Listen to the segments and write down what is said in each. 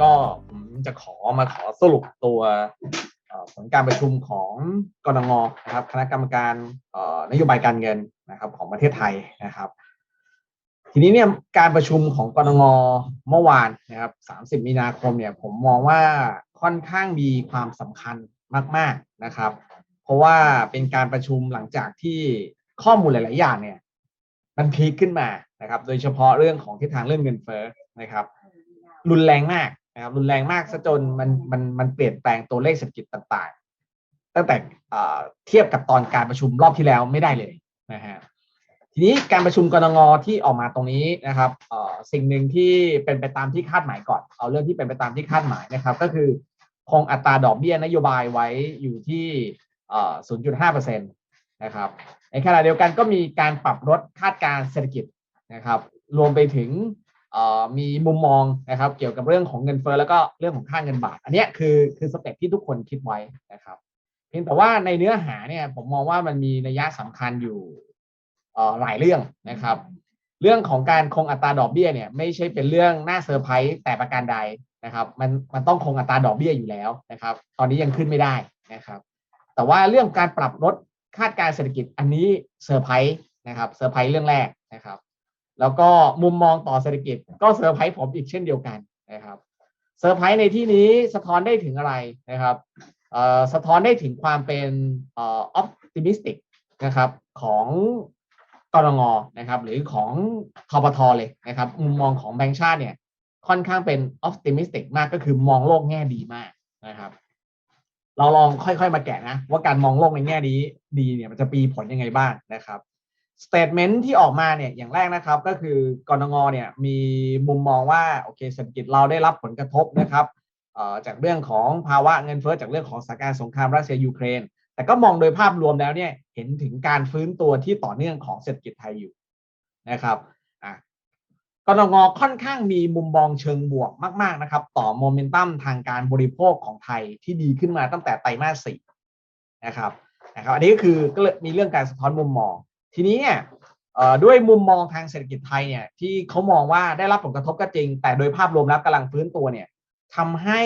ก็ผมจะขอมาขอสรุปตัวผลการประชุมของกรงงนะครับ คณะกรรมการนโยบายการเงินนะครับ ของประเทศไทยนะครับ ทีนี้เนี่ยการประชุมของกรงงเมื่อวานนะครับ 30 มีนาคมเนี่ยผมมองว่าค่อนข้างมีความสำคัญมาก ๆนะครับ เพราะว่าเป็นการประชุมหลังจากที่ข้อมูลหลาย ๆ อย่างเนี่ย มันพีคขึ้นมานะครับ โดยเฉพาะเรื่องของทิศทางเรื่องเงินเฟ้อนะครับ รุนแรงมาก นะครับรุนแรงมากซะจนมันมันมันเปลี่ยนแปลงตัวเลขเศรษฐกิจต่างๆ ตั้งแต่เทียบกับตอนการประชุมรอบที่แล้วไม่ได้เลยนะฮะทีนี้การประชุมกรงงที่ออกมาตรงนี้นะครับสิ่งหนึ่งที่เป็นไปตามที่คาดหมายก่อน เอาเรื่องที่เป็นไปตามที่คาดหมายนะครับ ก็คือคงอัตราดอกเบี้ยนโยบายไว้อยู่ที่เอ่อ0.5%นะครับในขณะเดียวกันก็มีการปรับลดคาดการเศรษฐกิจนะครับ รวมไปถึง มีมุมมองนะครับเกี่ยวกับเรื่องของเงินเฟ้อแล้วก็เรื่องของค่าเงินบาท อันนี้คือคือสเต็ปที่ทุกคนคิดไว้นะครับ เพียงแต่ว่าในเนื้อหาเนี่ยผมมองว่ามันมีนัยยะสำคัญอยู่หลายเรื่องนะครับ เรื่องของการคงอัตราดอกเบี้ยเนี่ยไม่ใช่เป็นเรื่องน่าเซอร์ไพรส์แต่ประการใดนะครับ มันมันต้องคงอัตราดอกเบี้ยอยู่แล้วนะครับ ตอนนี้ยังขึ้นไม่ได้นะครับ แต่ว่าเรื่องการปรับลดคาดการเศรษฐกิจอันนี้เซอร์ไพรส์นะครับเซอร์ไพรส์เรื่องแรกนะครับ แล้วก็มุมมองต่อเศรษฐกิจก็เซอร์ไพรส์ผมอีกเช่นเดียวกันนะครับเซอร์ไพรส์ในที่นี้สะท้อนได้ถึงอะไรนะครับสะท้อนได้ถึงความเป็นออ optimistic นะครับของกรงงนะครับหรือของทปทเลยนะครับมุมมองของแบงก์ชาติเนี่ยค่อนข้างเป็น optimistic มากก็คือมองโลกแง่ดีมากนะครับเราลองค่อยๆมาแกะนะว่าการมองโลกในแง่นี้ดีเนี่ยมันจะปีผลยังไงบ้างนะครับ สเตทเมนต์ที่ออกมาเนี่ยอย่างแรกนะครับ ก็คือกรงงเนี่ยมีมุมมองว่าโอเคเศรษฐกิจเราได้รับผลกระทบนะครับจากเรื่องของภาวะเงินเฟ้อจากเรื่องของสถานการณ์สงครามรัสเซียยูเครน แต่ก็มองโดยภาพรวมแล้วเนี่ยเห็นถึงการฟื้นตัวที่ต่อเนื่องของเศรษฐกิจไทยอยู่นะครับกรงงค่อนข้างมีมุมมองเชิงบวกมาก ๆนะครับ ต่อโมเมนตัมทางการบริโภคของไทยที่ดีขึ้นมาตั้งแต่ไตรมาสสี่นะครับนะครับ อันนี้ก็คือก็เลยมีเรื่องการสะท้อนมุมมอง ทีนี้เนี่ยด้วยมุมมองทางเศรษฐกิจไทยเนี่ยที่เขามองว่าได้รับผลกระทบก็จริง แต่โดยภาพรวมแล้วกำลังฟื้นตัวเนี่ยทำให้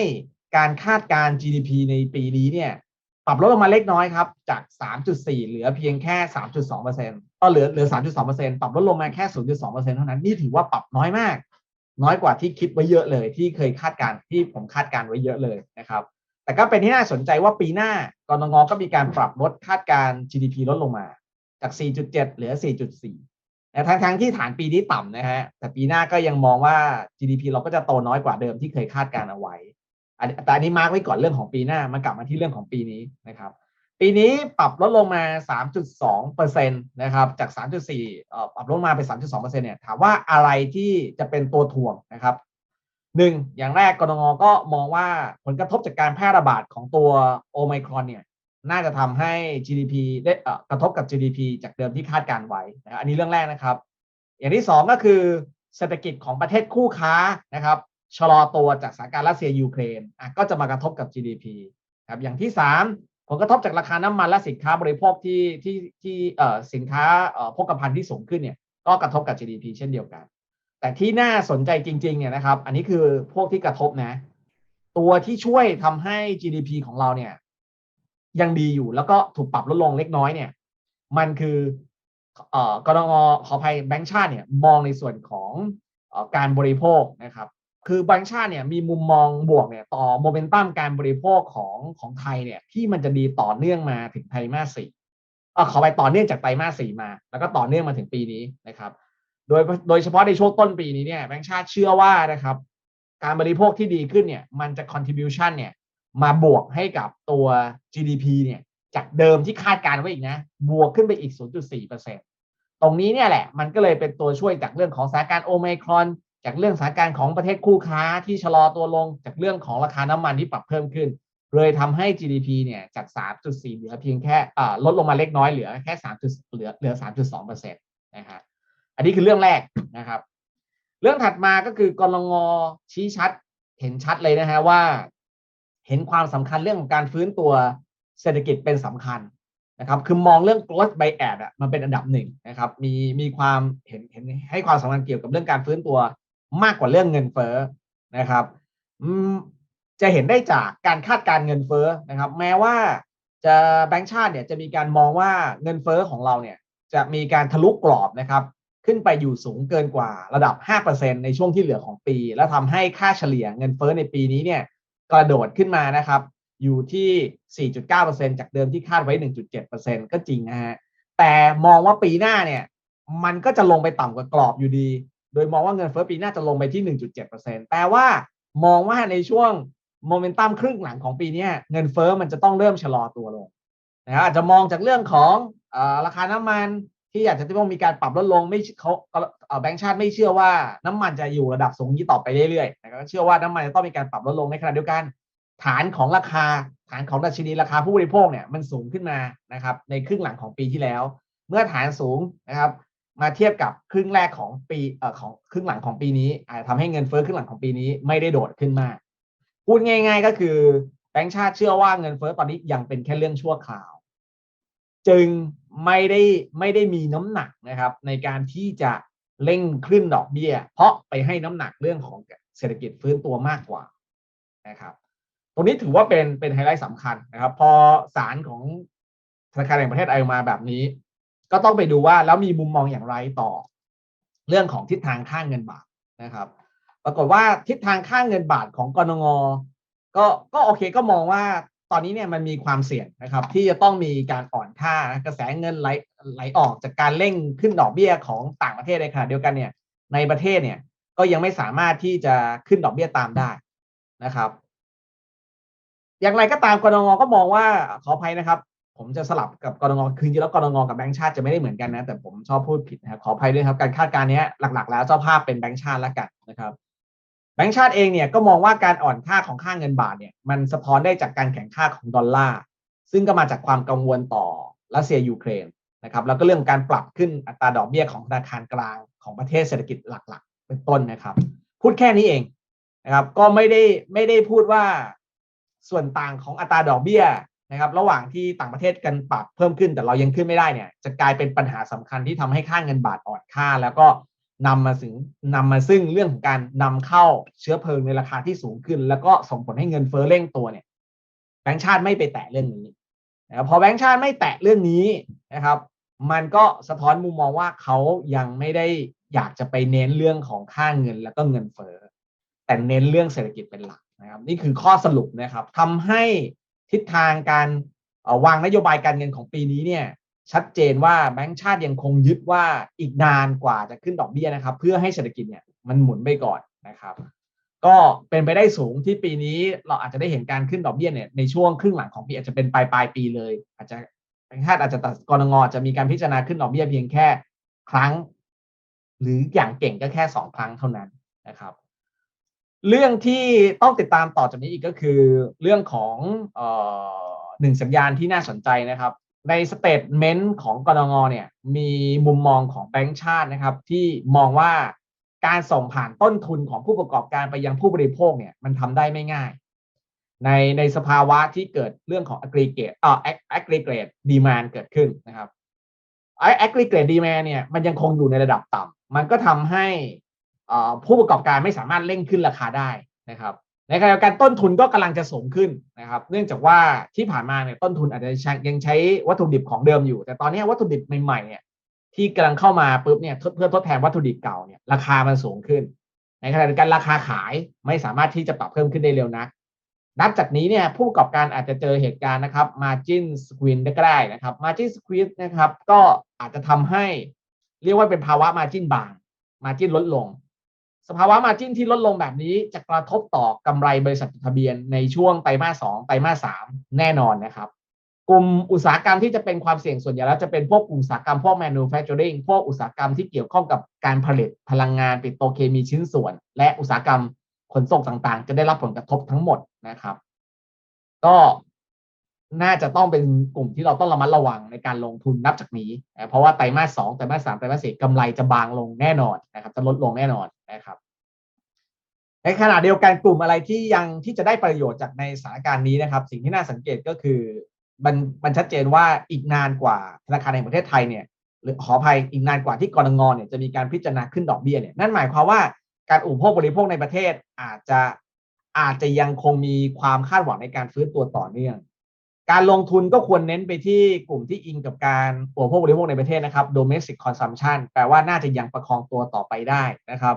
การคาดการ GDP ในปีนี้เนี่ยปรับลดลงมาเล็กน้อยครับ จาก 3.4 เหลือเพียงแค่ 3.2%ก็เหลือเหลือ 3.2%ปรับลดลงมาแค่ 0.2%เท่านั้น นี่ถือว่าปรับน้อยมาก น้อยกว่าที่คิดไว้เยอะเลย ที่เคยคาดการที่ผมคาดการไว้เยอะเลยนะครับ แต่ก็เป็นที่น่าสนใจว่าปีหน้า กรงงก็มีการปรับลดคาดการ GDP ลดลงมา จาก 4.7 เหลือ 4.4นะทั้งทั้งที่ฐานปีนี้ต่ำนะฮะ แต่ปีหน้าก็ยังมองว่า GDP เราก็จะโตน้อยกว่าเดิมที่เคยคาดการณ์เอาไว้ แต่อันนี้มาร์กไว้ก่อนเรื่องของปีหน้า มากลับมาที่เรื่องของปีนี้นะครับ ปีนี้ปรับลดลงมา 3.2%นะครับ จาก 3.4 ปรับลดมาเป็น 3.2%เนี่ย ถามว่าอะไรที่จะเป็นตัวถ่วงนะครับหนึ่งอย่างแรกกรงงก็มองว่าผลกระทบจากการแพร่ระบาดของตัวโอไมครอนเนี่ย น่าจะทำให้ GDP ได้กระทบกับ GDP จากเดิมที่คาดการไว้นะครับอันนี้เรื่องแรกนะครับ อย่างที่สองก็คือเศรษฐกิจของประเทศคู่ค้านะครับชะลอตัวจากสถานการณ์รัสเซียยูเครนก็จะมากระทบกับ GDP ครับอย่างที่สามผลกระทบจากราคาน้ำมันและสินค้าบริโภคที่ที่ที่เอ่อสินค้าเอ่อโภคภัณฑ์ที่สูงขึ้นเนี่ยก็กระทบกับ GDP เช่นเดียวกัน แต่ที่น่าสนใจจริงๆเนี่ยนะครับ อันนี้คือพวกที่กระทบนะ ตัวที่ช่วยทำให้ GDP ของเราเนี่ย ยังดีอยู่แล้วก็ถูกปรับลดลงเล็กน้อยเนี่ย มันคือเอ่อกรงงขออภัยแบงก์ชาติเนี่ยมองในส่วนของออการบริโภคนะครับ คือแบงก์ชาติเนี่ยมีมุมมองบวกเนี่ยต่อโมเมนตัมการบริโภคของของไทยเนี่ยที่มันจะดีต่อเนื่องมาถึงไตรมาสสี่เออขอไปต่อเนื่องจากไตรมาสสี่มา แล้วก็ต่อเนื่องมาถึงปีนี้นะครับ โดยโดยเฉพาะในช่วงต้นปีนี้เนี่ยแบงก์ชาติเชื่อว่านะครับ การบริโภคที่ดีขึ้นเนี่ยมันจะ contribution เนี่ย มาบวกให้กับตัว GDP เนี่ยจากเดิมที่คาดการณ์ไว้อีกนะ บวกขึ้นไปอีก 0.4%ตรงนี้เนี่ยแหละ มันก็เลยเป็นตัวช่วยจากเรื่องของสถานการณ์โอไมครอน จากเรื่องสถานการณ์ของประเทศคู่ค้าที่ชะลอตัวลง จากเรื่องของราคาน้ำมันที่ปรับเพิ่มขึ้น เลยทำให้ GDP เนี่ยจาก 3.4 เหลือเพียงแค่อ่าลดลงมาเล็กน้อยเหลือแค่3จุดเหลือเหลือ 3.2%นะครับอันนี้คือเรื่องแรกนะครับ เรื่องถัดมาก็คือกรงงชี้ชัดเห็นชัดเลยนะฮะว่า เห็นความสำคัญเรื่องของการฟื้นตัวเศรษฐกิจเป็นสำคัญนะครับ คือมองเรื่อง growth by ad อะมันเป็นอันดับหนึ่งนะครับ มีมีความเห็นเห็นให้ความสำคัญเกี่ยวกับเรื่องการฟื้นตัวมากกว่าเรื่องเงินเฟ้อนะครับจะเห็นได้จากการคาดการเงินเฟ้อนะครับ แม้ว่าจะแบงก์ชาติเนี่ยจะมีการมองว่าเงินเฟ้อของเราเนี่ยจะมีการทะลุกรอบนะครับ ขึ้นไปอยู่สูงเกินกว่าระดับ 5%ในช่วงที่เหลือของปี แล้วทำให้ค่าเฉลี่ยเงินเฟ้อในปีนี้เนี่ย กระโดดขึ้นมานะครับ อยู่ที่ 4.9%จากเดิมที่คาดไว้ 1.7%ก็จริงนะฮะแต่มองว่าปีหน้าเนี่ย มันก็จะลงไปต่ำกว่ากรอบอยู่ดี โดยมองว่าเงินเฟ้อปีหน้าจะลงไปที่ 1.7%แปลว่ามองว่าในช่วงโมเมนตัมครึ่งหลังของปีนี้เงินเฟ้อมันจะต้องเริ่มชะลอตัวลงนะครับอาจจะมองจากเรื่องของออราคาน้ำมัน ที่อาจจะต้องมีการปรับลดลงไม่เขาแบงก์ชาติไม่เชื่อว่าน้ำมันจะอยู่ระดับสูงนี้ต่อไปเรื่อยๆนะครับเชื่อว่าน้ำมันจะต้องมีการปรับลดลงในขณะเดียวกัน ฐานของราคาฐานของดัชนีราคาผู้บริโภคเนี่ยมันสูงขึ้นมานะครับในครึ่งหลังของปีที่แล้ว เมื่อฐานสูงนะครับมาเทียบกับครึ่งแรกของปีเอ่อของครึ่งหลังของปีนี้อาจจะทำให้เงินเฟ้อครึ่งหลังของปีนี้ไม่ได้โดดขึ้นมากพูดง่าย ๆ ก็คือแบงก์ชาติเชื่อว่าเงินเฟ้อตอนนี้ยังเป็นแค่เรื่องชั่วคราว จึง ไม่ได้ไม่ได้มีน้ำหนักนะครับ ในการที่จะเร่งขึ้นดอกเบี้ย เพราะไปให้น้ำหนักเรื่องของเศรษฐกิจฟื้นตัวมากกว่านะครับตรงนี้ถือว่าเป็นเป็นไฮไลท์สำคัญนะครับ พอสารของธนาคารแห่งประเทศไทยออกมาแบบนี้ ก็ต้องไปดูว่าแล้วมีมุมมองอย่างไรต่อ เรื่องของทิศทางค่างเงินบาทนะครับ ปรากฏว่าทิศทางค่างเงินบาทของกรงงก็ก็โอเคก็มองว่า อนนี้เนี่ยมันมีความเสี่ยงนะครับ ที่จะต้องมีการอ่อนค่ากระแสเงินไหลไหลออกจากการเร่งขึ้นดอกเบี้ยของต่างประเทศในขณะเดียวกันเนี่ยในประเทศเนี่ยก็ยังไม่สามารถที่จะขึ้นดอกเบี้ยตามได้นะครับ อย่างไรก็ตามกรงงก็มองว่าขออภัยนะครับ ผมจะสลับกับกรงงคือจริงๆแล้วกรงงกับแบงก์ชาติจะไม่ได้เหมือนกันนะแต่ผมชอบพูดผิดนะครับขออภัยด้วยครับการคาดการณ์เนี้ยหลัก ๆ แล้วเจ้าภาพเป็นแบงก์ชาติแล้วกันนะครับ แบงก์ชาติเองเนี่ยก็มองว่าการอ่อนค่าของค่าเงินบาทเนี่ยมันสะท้อนได้จากการแข่งค่าของดอลลาร์ซึ่งก็มาจากความกังวลต่อรัสเซียยูเครนนะครับแล้วก็เรื่องการปรับขึ้นอัตราดอกเบี้ยของธนาคารกลางของประเทศเศรษฐกิจหลักๆ เป็นต้นนะครับ พูดแค่นี้เองนะครับก็ไม่ได้ไม่ได้พูดว่าส่วนต่างของอัตราดอกเบี้ยนะครับ ระหว่างที่ต่างประเทศกันปรับเพิ่มขึ้นแต่เรายังขึ้นไม่ได้เนี่ย จะกลายเป็นปัญหาสำคัญที่ทำให้ค่าเงินบาทอ่อนค่า แล้วก็ นำมาถึงนำมาซึ่งเรื่องของการนำเข้าเชื้อเพลิงในราคาที่สูงขึ้น แล้วก็ส่งผลให้เงินเฟ้อเร่งตัวเนี่ยแบงก์ชาติไม่ไปแตะเรื่องนี้นะพอแบงก์ชาติไม่แตะเรื่องนี้นะครับ มันก็สะท้อนมุมมองว่าเขายังไม่ได้อยากจะไปเน้นเรื่องของค่าเงินแล้วก็เงินเฟ้อแต่เน้นเรื่องเศรษฐกิจเป็นหลักนะครับ นี่คือข้อสรุปนะครับทำให้ทิศทางการวางนโยบายการเงินของปีนี้เนี่ย ชัดเจนว่าแบงก์ชาติยังคงยึดว่าอีกนานกว่าจะขึ้นดอกเบี้ยนะครับ เพื่อให้เศรษฐกิจเนี่ยมันหมุนไปก่อนนะครับ ก็เป็นไปได้สูงที่ปีนี้เราอาจจะได้เห็นการขึ้นดอกเบี้ยเนี่ยในช่วงครึ่งหลังของปีอาจจะเป็นปลายปลายปีเลย อาจจะแบงก์ชาติอาจจะตัดกรงอจะมีการพิจารณาขึ้นดอกเบี้ยเพียงแค่ครั้ง หรืออย่างเก่งก็แค่สองครั้งเท่านั้นนะครับ เรื่องที่ต้องติดตามต่อจากนี้อีกก็คือเรื่องของออหนึ่งสัญญาณที่น่าสนใจนะครับ ในสเตทเมนต์ของกรงเนี่ยมีมุมมองของแบงก์ชาตินะครับ ที่มองว่าการส่งผ่านต้นทุนของผู้ประกอบการไปยังผู้บริโภคเนี่ยมันทำได้ไม่ง่าย ในในสภาวะที่เกิดเรื่องของ aggregate อ่า aggregate demand เกิดขึ้นนะครับไอ้ aggregate demand เนี่ยมันยังคงอยู่ในระดับต่ำมันก็ทำให้ผู้ประกอบการไม่สามารถเร่งขึ้นราคาได้นะครับ ในขณะเดียวกันต้นทุนก็กำลังจะสูงขึ้นนะครับ เนื่องจากว่าที่ผ่านมาเนี่ยต้นทุนอาจจะยังใช้วัตถุดิบของเดิมอยู่ แต่ตอนนี้วัตถุดิบใหม่ๆเนี่ยที่กำลังเข้ามาปุ๊บเนี่ยเพื่อทดแทนวัตถุดิบเก่าเนี่ยราคามันสูงขึ้น ในขณะเดียวกันราคาขายไม่สามารถที่จะปรับเพิ่มขึ้นได้เร็วนัก นับจากนี้เนี่ยผู้ประกอบการอาจจะเจอเหตุการณ์นะครับ margin squeeze ได้ก็ได้นะครับ margin squeeze นะครับ ก็อาจจะทำให้ เรียกว่าเป็นภาวะ margin บาง margin ลดลง สภาวะ margin ที่ลดลงแบบนี้จะกระทบต่อกำไรบริษัทจดทะเบียนในช่วงไตรมาสสองไตรมาสสามแน่นอนนะครับ กลุ่มอุตสาหกรรมที่จะเป็นความเสี่ยงส่วนใหญ่แล้วจะเป็นพวกอุตสาหกรรมพวก manufacturing พวกอุตสาหกรรมที่เกี่ยวข้องกับการผลิตพลังงานปิโตรเคมีชิ้นส่วน และอุตสาหกรรมขนส่งต่างๆ จะได้รับผลกระทบทั้งหมดนะครับ ก็ น่าจะต้องเป็นกลุ่มที่เราต้องระมัดระวังในการลงทุนนับจากนี้ เพราะว่าไตรมาสสองไตรมาสสามไตรมาสสี่กำไรจะบางลงแน่นอนนะครับ จะลดลงแน่นอนนะครับ ในขณะเดียวกันกลุ่มอะไรที่ยังที่จะได้ประโยชน์จากในสถานการณ์นี้นะครับ สิ่งที่น่าสังเกตก็คือมันมันชัดเจนว่าอีกนานกว่าธนาคารแห่งประเทศไทยเนี่ยหรือขออภัยอีกนานกว่าที่กรงเนี่ยจะมีการพิจารณาขึ้นดอกเบี้ยเนี่ยนั่นหมายความว่าการอุปโภคบริโภคในประเทศอาจจะอาจจะยังคงมีความคาดหวังในการฟื้นตัวต่อเนื่อง การลงทุนก็ควรเน้นไปที่กลุ่มที่อิงกับการอุปโภคบริโภคในประเทศนะครับ domestic consumption แปลว่าน่าจะยังประคองตัวต่อไปได้นะครับ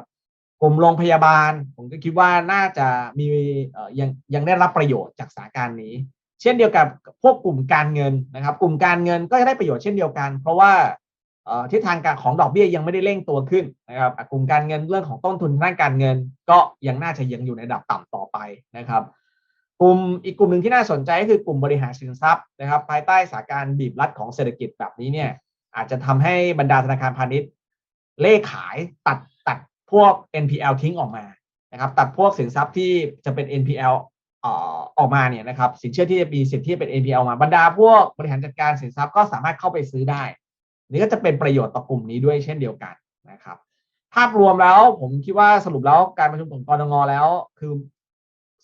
กลุ่มโรงพยาบาล ผมก็คิดว่าน่าจะมีเอ่อยังยังได้รับประโยชน์จากสถานการณ์นี้ เช่นเดียวกับพวกกลุ่มการเงินนะครับ กลุ่มการเงินก็จะได้ประโยชน์เช่นเดียวกัน เพราะว่าเอ่อทิศทางการของดอกเบี้ยยังไม่ได้เร่งตัวขึ้นนะครับกลุ่มการเงินเรื่องของต้นทุนด้านการเงิน ก็ยังน่าจะยังอยู่ในระดับต่ำต่อไปนะครับ กลุ่มอีกกลุ่มหนึ่งที่น่าสนใจก็คือกลุ่มบริหารสินทรัพย์นะครับ ภายใต้สถานการณ์บีบรัดของเศรษฐกิจแบบนี้เนี่ยอาจจะทำให้บรรดาธนาคารพาณิชย์เล่ขายตัดตัดพวก NPL ทิ้งออกมานะครับ ตัดพวกสินทรัพย์ที่จะเป็น NPL ออกมาเนี่ยนะครับ สินเชื่อที่จะมีสิทธิ์ที่เป็น NPL มาบรรดาพวกบริหารจัดการสินทรัพย์ก็สามารถเข้าไปซื้อได้ นี่ก็จะเป็นประโยชน์ต่อกลุ่มนี้ด้วยเช่นเดียวกันนะครับ ภาพรวมแล้วผมคิดว่าสรุปแล้วการประชุมของกรงแล้ว คือ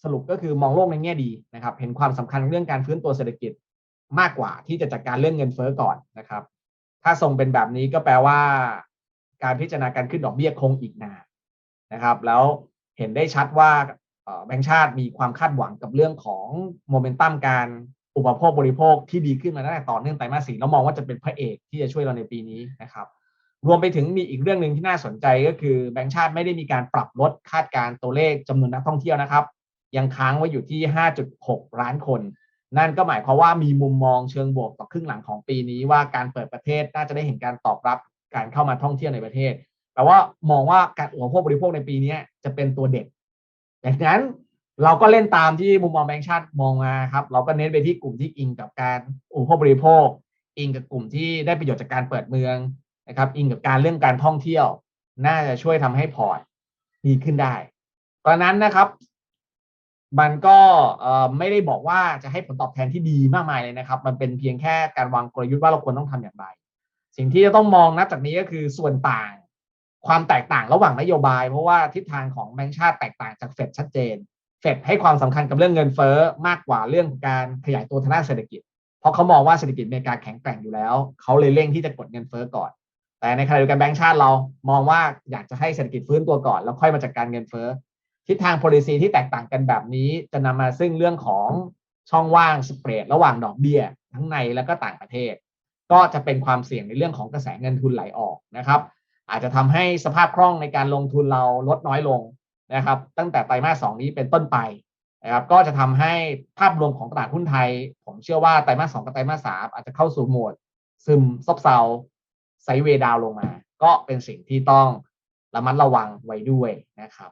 สรุปก็คือมองโลกในแง่ดีนะครับ เห็นความสำคัญเรื่องการฟื้นตัวเศรษฐกิจมากกว่าที่จะจัดการเรื่องเงินเฟ้อก่อนนะครับ ถ้าทรงเป็นแบบนี้ก็แปลว่า การพิจารณาการขึ้นดอกเบี้ยคงอีกนานนะครับ แล้วเห็นได้ชัดว่าแบงก์ชาติมีความคาดหวังกับเรื่องของโมเมนตัมการอุปโภคบริโภคที่ดีขึ้นมาตั้งแต่ต่อเนื่องไตรมาสสี่แล้วมองว่าจะเป็นพระเอกที่จะช่วยเราในปีนี้นะครับ รวมไปถึงมีอีกเรื่องหนึ่งที่น่าสนใจก็คือแบงก์ชาติไม่ได้มีการปรับลดคาดการณ์ตัวเลขจำนวนนักท่องเที่ยวนะครับ ยังค้างไว้อยู่ที่ 5.6 ล้านคน นั่นก็หมายความว่ามีมุมมองเชิงบวกต่อครึ่งหลังของปีนี้ว่าการเปิดประเทศน่าจะได้เห็นการตอบรับการเข้ามาท่องเที่ยวในประเทศแปลว่ามองว่าการอุปโภคบริโภคในปีนี้จะเป็นตัวเด็ดดังนั้นเราก็เล่นตามที่มุมมองแบงก์ชาติมองมาครับ เราก็เน้นไปที่กลุ่มที่อิงกับการอุปโภคบริโภค อิงกับกลุ่มที่ได้ประโยชน์จากการเปิดเมืองนะครับ อิงกับการเรื่องการท่องเที่ยว น่าจะช่วยทำให้พอร์ตดีขึ้นได้เพราะฉะนั้นนะครับ มันก็ไม่ได้บอกว่าจะให้ผลตอบแทนที่ดีมากมายเลยนะครับ มันเป็นเพียงแค่การวางกลยุทธ์ว่าเราควรต้องทำอย่างไร สิ่งที่จะต้องมองนับจากนี้ก็คือส่วนต่าง ความแตกต่างระหว่างนโยบาย เพราะว่าทิศทางของแบงก์ชาติแตกต่างจากเฟดชัดเจน เฟดให้ความสำคัญกับเรื่องเงินเฟ้อมากกว่าเรื่องการขยายตัวทางด้านเศรษฐกิจ เพราะเขามองว่าเศรษฐกิจอเมริกาแข็งแกร่งอยู่แล้ว เขาเลยเร่งที่จะกดเงินเฟ้อก่อน แต่ในขณะเดียวกันแบงก์ชาติเรามองว่าอยากจะให้เศรษฐกิจฟื้นตัวก่อน แล้วค่อยมาจัดการเงินเฟ้อ ทิศทาง policy ที่แตกต่างกันแบบนี้ จะนำมาซึ่งเรื่องของช่องว่างสเปรดระหว่างดอกเบี้ย ทั้งในและก็ต่างประเทศ ก็จะเป็นความเสี่ยงในเรื่องของกระแสเงินทุนไหลออกนะครับ อาจจะทำให้สภาพคล่องในการลงทุนเราลดน้อยลงนะครับ ตั้งแต่ไตรมาสสองนี้เป็นต้นไปนะครับก็จะทำให้ภาพรวมของตลาดหุ้นไทย ผมเชื่อว่าไตรมาสสองกับไตรมาสสามอาจจะเข้าสู่โหมด ซึมซบเซาไซเวดาวลงมา ก็เป็นสิ่งที่ต้องระมัดระวังไว้ด้วยนะครับ